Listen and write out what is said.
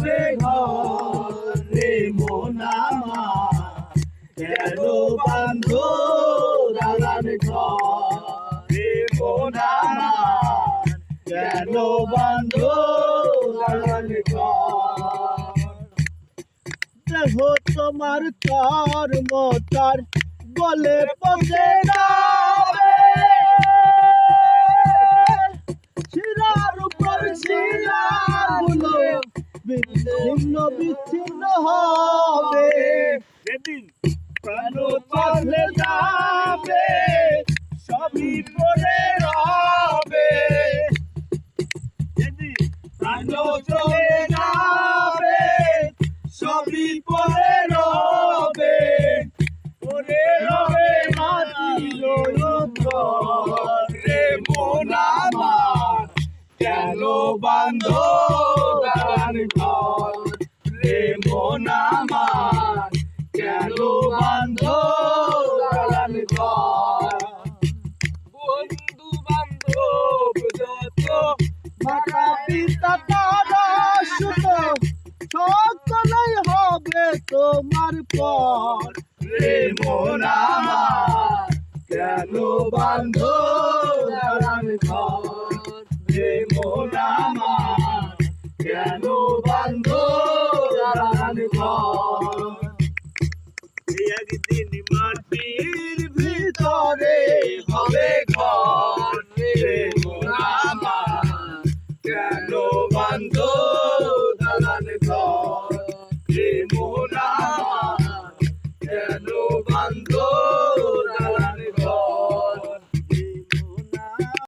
হবে ঘর রে মন আমার, কেন বান্ধ দালান ঘর রে মন আমার, কেন বান্ধ দালান ঘর। দেহ তোমার কর্ম তার বলে পচে শিরার উপর শিরাগুলো বিচ্ছিন্ন বিচ্ছিন্ন হবে। যেদিন প্রাণ পাশে যাবে সবই পড়ে রবে। যেদিন প্রাণ চলে যাবে সবই পরে রবে। পরে রবে উপর রে মন আমার। কেন বান্ধ কেন বান্ধ দালান বন্ধু বান্ধব যত মাতা পিতা তারা সুত সকলেই হবে তোমার পর। মন আমার, কেন বান্ধ দালান ঘর রে মন আমার ನಿಮಾನ